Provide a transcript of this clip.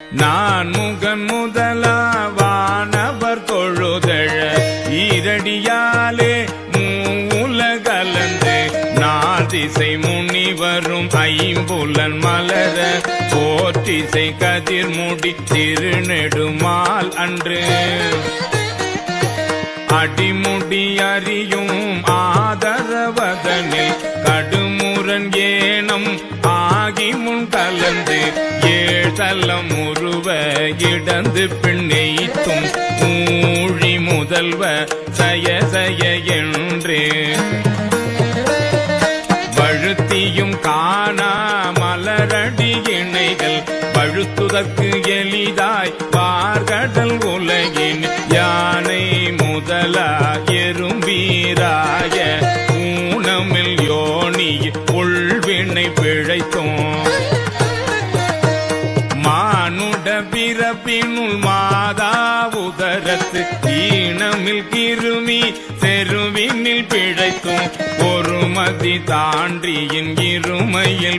நான் முகன் முதலாவானவர் தொழுதழ ஈரடியாலே மூலகலந்து நான் திசை முனிவரும் ஐம்புலன் மலர போற்றிசை கதிர்முடி திருநெடுமால் அன்று. அடிமுடி அறியும் ஆதரவதனில் கடுமுரன் ஏனம் ஆகி முன் கலந்து ஏழ்தலம் உருவ இடந்து பின்னெய்த்தும் மூழி முதல்வ சய சய என்று. வழுத்தியும் காணா மலரடி இணைகள் பழுத்துதற்கு எளிதாய் பார்கடல் உலகின் யானை முதலா எறும்பீராய. ஊனமில் யோனி உள்வினை பிழைத்தோம். பிறப்பினுள் மாதா உதரத்து ஈனமில் கிருமி செருவினில் பிழைத்தும் ஒரு மதி தாண்டியின் இருமையில்